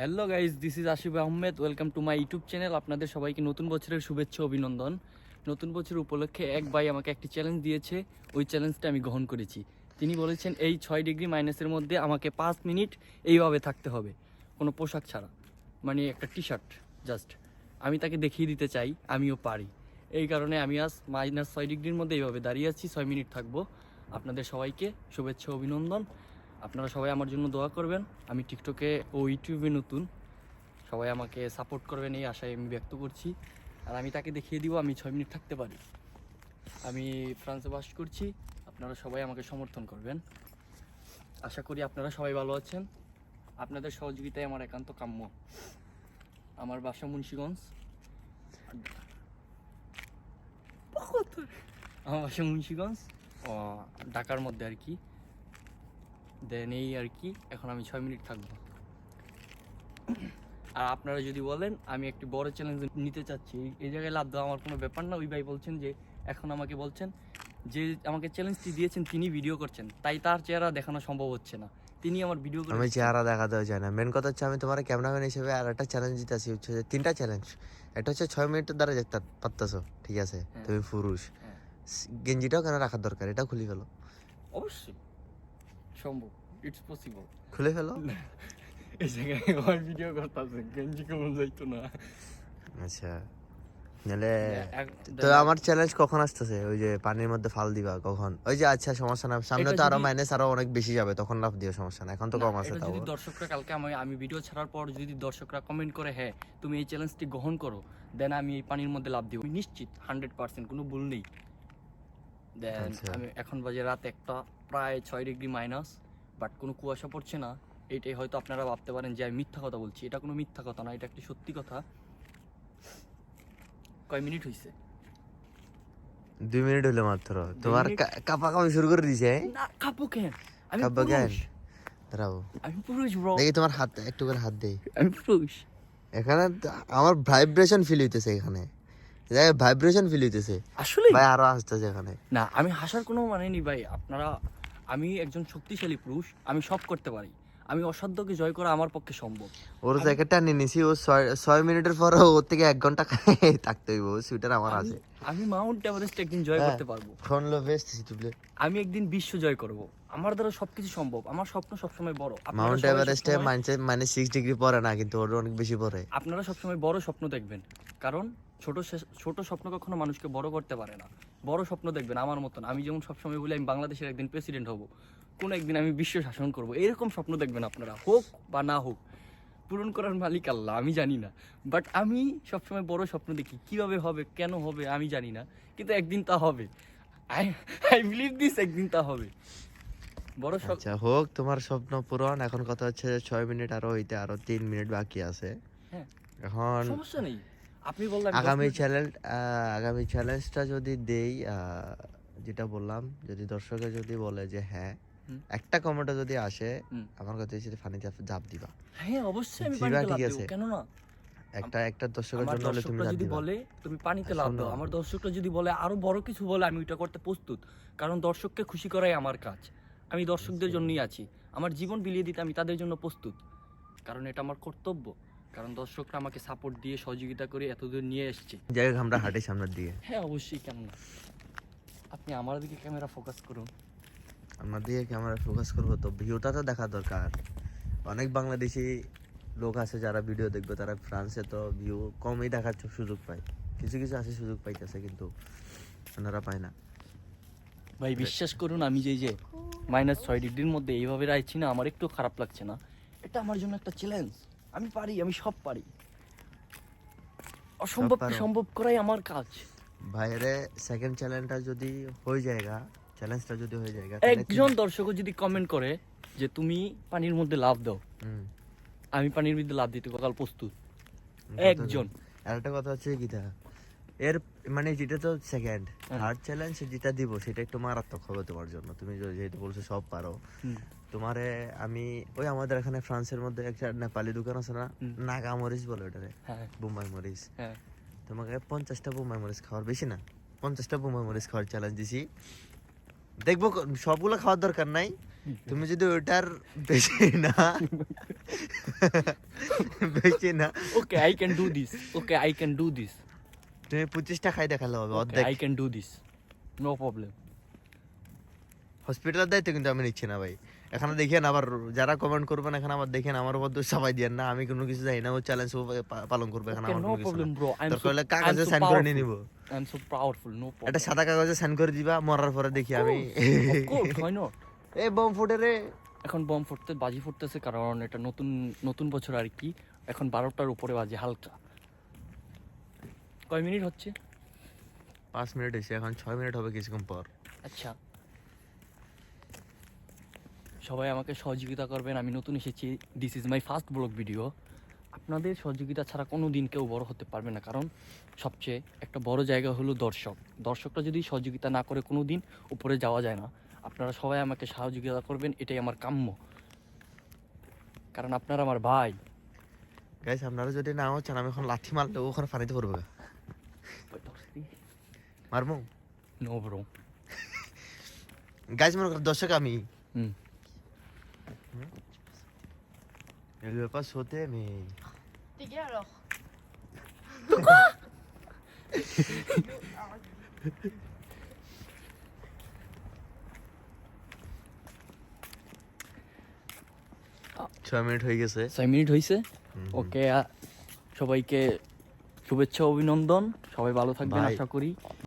Hello guys this is Asif Ahmed welcome to my YouTube channel আপনাদের সবাইকে নতুন বছরের শুভেচ্ছা, অভিনন্দন। নতুন বছর উপলক্ষে এক ভাই আমাকে একটি চ্যালেঞ্জ দিয়েছে। ওই চ্যালেঞ্জটা আমি গ্রহণ করেছি। তিনি বলেছেন, এই ছয় ডিগ্রি মাইনাসের মধ্যে আমাকে পাঁচ মিনিট এইভাবে থাকতে হবে। কোনো পোশাক ছাড়া। মানে একটা টি শার্ট জাস্ট আমি তাকে দেখিয়ে দিতে চাই, আমিও পারি। এই কারণে আমি আজ মাইনাস ছয় ডিগ্রির মধ্যে এইভাবে দাঁড়িয়ে আছি। ছয় মিনিট থাকব। আপনাদের সবাইকে শুভেচ্ছা, অভিনন্দন। আপনারা সবাই আমার জন্য দোয়া করবেন। আমি টিকটকে ও ইউটিউবে নতুন। সবাই আমাকে সাপোর্ট করবেন এই আশায় আমি ব্যক্ত করছি। আর আমি তাকে দেখিয়ে দিব আমি ছয় মিনিট থাকতে পারি। আমি ফ্রান্সে বাস করছি। আপনারা সবাই আমাকে সমর্থন করবেন। আশা করি আপনারা সবাই ভালো আছেন। আপনাদের সহযোগিতায় আমার একান্ত কাম্য। আমার বাসা মুন্সীগঞ্জ। আমার বাসা মুন্সীগঞ্জ। ও, ঢাকার মধ্যে আর কি। দেন এই আর কি এখন আমি ছয় মিনিট থাকব। আর আপনারা যদি বলেন আমি একটি বড় চ্যালেঞ্জ নিতে চাচ্ছি। এই- জায়গায় লাভ দেওয়া আমার কোনো ব্যাপার না। ওই ভাই বলছেন যে এখন আমাকে বলছেন যে আমাকে চ্যালেঞ্জটি দিয়েছেন তিনি ভিডিও করছেন। তাই তার চেহারা দেখানো সম্ভব হচ্ছে না। তিনি আমার ভিডিও আমি চেহারা দেখাতেও চাই না। মেন কথা হচ্ছে আমি তোমার ক্যামেরাম্যান হিসেবে আর একটা চ্যালেঞ্জ দিতেছি হচ্ছে যে তিনটা চ্যালেঞ্জ একটা হচ্ছে ছয় মিনিটের দ্বারা দেখতে পারতেছো ঠিক আছে? হ্যাঁ। তুমি পুরুষ। হ্যাঁ। গেঞ্জিটাও কেন রাখার দরকার? এটা খুলে গেল অবশ্যই। সম্ভব। ইটস পসিবল খুলে ফেলো। এই জায়গায় আমার ভিডিও করতেছে গেঞ্জি কেমন যাইতো না। আচ্ছা। নাহলে তো আমার চ্যালেঞ্জ কখন আসতেছে? ওই যে পানির মধ্যে ফাল দিবা কখন? ওই যে আচ্ছা সমস্যা না সামনে তো আরও মাইনাস আরও অনেক বেশি যাবে তখন লাভ দিও সমস্যা না। এখন তো কম আছে তাও। যদি দর্শকরা কালকে আমি আমি ভিডিও ছাড়ার পর যদি দর্শকরা কমেন্ট করে হ্যাঁ তুমি এই চ্যালেঞ্জটি গ্রহণ করো দেন আমি এই পানির মধ্যে লাভ দিব। নিশ্চিত হান্ড্রেড পার্সেন্ট কোনো ভুল নেই। দেন আচ্ছা। আমি এখন বাজে রাত একটা প্রায় ছয় ডিগ্রি মাইনাস বাট কোনো কুয়াশা পড়ছে না এটাই হয়তো আপনারা ভাবতে পারেন যে আমি মিথ্যা কথা বলছি। এটা কোনো মিথ্যা কথা না এটা একটি সত্যি কথা। কয় মিনিট হয়েছে দুই মিনিট হলো মাত্র। তোমার? কাপা কাপি শুরু করে দিছে না কাপু কেন? আমি কেন? দাঁড়াও। আমি পুরুষ ব্রো দেখি তোমার হাত একটু করে হাত দেই। আমি পুরুষ। এখানে আমার ভাইব্রেশন ফিল হইতেছে এখানে। ভাইব্রেশন ফিল হইতেছে। আসলে ভাই আরও আসতেছে এখানে। না আমি হাসার কোনো মানে নেই ভাই। আপনারা আমি একজন শক্তিশালী পুরুষ আমি সব করতে পারি। আমি অসাধ্যকে জয় করা আমার পক্ষে সম্ভব। ওর জ্যাকেটটা নিয়ে নিছি ও ছয় মিনিটের পর ওর থেকে এক ঘণ্টা থাকতে হইব সুইটার আমার আছে। আমি- মাউন্ট এভারেস্ট একদিন জয় হ্যাঁ। করতে পারব। ফোন লো বেস্ট তুলে আমি একদিন বিশ্ব জয় করব। আমার দ্বারা সবকিছু সম্ভব। আমার স্বপ্ন সবসময় বড়। মাউন্ট এভারেস্টে মাইনাস মাইনাস সিক্স ডিগ্রি পরে না কিন্তু ওর অনেক বেশি পরে আপনারা সবসময় বড় স্বপ্ন দেখবেন। কারণ ছোট ছোট স্বপ্ন কখনো মানুষকে বড় করতে পারে না। বড় স্বপ্ন দেখবেন আমার মতন। আমি যেমন সবসময় বলি আমি বাংলাদেশের একদিন প্রেসিডেন্ট হব। কোনো একদিন আমি বিশ্ব শাসন করব। এরকম স্বপ্ন দেখবেন আপনারা হোক বা না হোক। পূরণ করার মালিক আল্লাহ আমি জানি না। বাট আমি সবসময় বড় স্বপ্ন দেখি কীভাবে হবে কেন হবে আমি জানি না। কিন্তু একদিন তা হবে। আই আই বিলিভ দিস একদিন তা হবে। বড় আচ্ছা হোক তোমার স্বপ্ন পূরণ। এখন কথা হচ্ছে যে ছয় মিনিট আরও হইতে আরও তিন মিনিট বাকি আছে। হ্যাঁ। এখন সমস্যা নেই। আপনি বললেন আগামী চ্যালেঞ্জ আগামী চ্যালেঞ্জটা যদি দেই যেটা বললাম যদি দর্শকে যদি বলে যে হ্যাঁ একটা কমেন্টে যদি আসে আমার কথা হচ্ছে ফানিতে ঝাঁপ দিবা। হ্যাঁ অবশ্যই আমি পানিতে ঠিক আছে। কেন না? একটা একটা দর্শকের জন্য হলে তুমি যদি বলে তুমি পানিতে লাভ দাও। আমার দর্শকরা যদি বলে আরও বড় কিছু বলে আমি ওইটা করতে প্রস্তুত। কারণ দর্শককে খুশি করাই আমার কাজ। আমি দর্শকদের জন্যই আছি। আমার জীবন বিলিয়ে দিতে আমি তাদের জন্য প্রস্তুত। কারণ এটা আমার কর্তব্য। কারণ দর্শকরা আমাকে সাপোর্ট দিয়ে সহযোগিতা করে এতদূর নিয়ে এসছে। জায়গায় আমরা হাঁটি সামনের দিকে। হ্যাঁ অবশ্যই কেন আপনি আমার দিকে ক্যামেরা ফোকাস করুন। আমার দিকে ক্যামেরা ফোকাস করব তো ভিউটা তো দেখা দরকার। অনেক বাংলাদেশি লোক আছে যারা ভিডিও দেখবে তারা ফ্রান্সে তো ভিউ কমই দেখার সুযোগ পায়। কিছু কিছু আছে সুযোগ পাইতেছে কিন্তু ওনারা পায় না। ভাই বিশ্বাস করুন আমি যে যে মাইনাস ছয় ডিগ্রির মধ্যে এইভাবে রাইছি না আমার একটু খারাপ লাগছে না। এটা আমার জন্য একটা চ্যালেঞ্জ আমি পারি আমি সব পারি। অসম্ভবকে সম্ভব করাই আমার কাজ। বাইরে সেকেন্ড চ্যালেঞ্জটা যদি হয়ে যায়গা চ্যালেঞ্জটা যদি হয়ে যায়গা একজন দর্শকও যদি কমেন্ট করে যে তুমি পানির মধ্যে লাভ দাও আমি পানির মধ্যে লাভ দিতে কাল প্রস্তুত। একজন। তো- আর একটা কথা হচ্ছে গীতা এর মানে যেটা তো সেকেন্ড। থার্ড চ্যালেঞ্জ যেটা দিব সেটা একটু মারাত্মক হবে তোমার জন্য। তুমি যেহেতু বলছো সব পারো। তোমারে আমি ওই আমাদের এখানে ফ্রান্সের মধ্যে একটা নেপালি দোকান আছে না নাগা মরিচ বলে ওটারে হ্যাঁ। বোম্বাই মরিচ। হ্যাঁ। তোমাকে পঞ্চাশটা বোম্বাই মরিচ খাওয়ার বেশি না পঞ্চাশটা বোম্বাই মরিচ খাওয়ার চ্যালেঞ্জ দিছি। দেখব সবগুলো খাওয়ার দরকার নাই তুমি যদি ওটার বেশি না বেশি না। Okay I can do this okay I can do this তুমি পঁচিশটা খাই দেখালে হবে অর্ধেক। I can do this no problem হসপিটালের দায়িত্ব কিন্তু আমি নিচ্ছি না ভাই। এখানে দেখেন আবার যারা কমেন্ট করবেন এখানে আবার দেখেন আমার উপর দোষ চাপাই দিয়েন না আমি কোনো কিছু জানি না ও চ্যালেঞ্জ পালন করবে এখানে আমার কোনো কিছু problem, না। bro. I'm দরকার so- হলে কাগজে সাইন করে নিয়ে. নিব। I am so powerful no problem একটা সাদা কাগজে সাইন করে দিবা মরার পরে দেখি আমি। এই বম ফুটে রে। এখন বম ফুটতে বাজি ফুটতেছে কারণ এটা নতুন নতুন বছর আর কি। এখন বারোটার উপরে বাজে হালকা। কয় মিনিট হচ্ছে? পাঁচ মিনিট এসে এখন ছয় মিনিট হবে কিছুক্ষণ পর। আচ্ছা। সবাই আমাকে সহযোগিতা করবেন। আমি নতুন এসেছি। This is my first blog video আপনাদের সহযোগিতা ছাড়া কোনো দিন কেউ বড় হতে পারবে না। কারণ সবচেয়ে একটা বড় জায়গা হলো দর্শক। দর্শকরা যদি সহযোগিতা না করে কোনো দিন উপরে যাওয়া যায় না। আপনারা সবাই আমাকে সহযোগিতা করবেন। এটাই আমার কাম্য। কারণ আপনারা আমার ভাই। গাইস আপনারা যদি না হচ্ছেন আমি এখন লাঠি মারলে ওখানে পানিতে পড়বে মারবো নো ব্রো গাইস মনে করেন দর্শক আমি। হুম। Il veut pas sauter, mais. T'es gay alors ছয় মিনিট হয়ে গেছে। ছয় মিনিট হয়েছে। ওকে সবাইকে শুভেচ্ছা অভিনন্দন। সবাই ভালো থাকবেন আশা করি।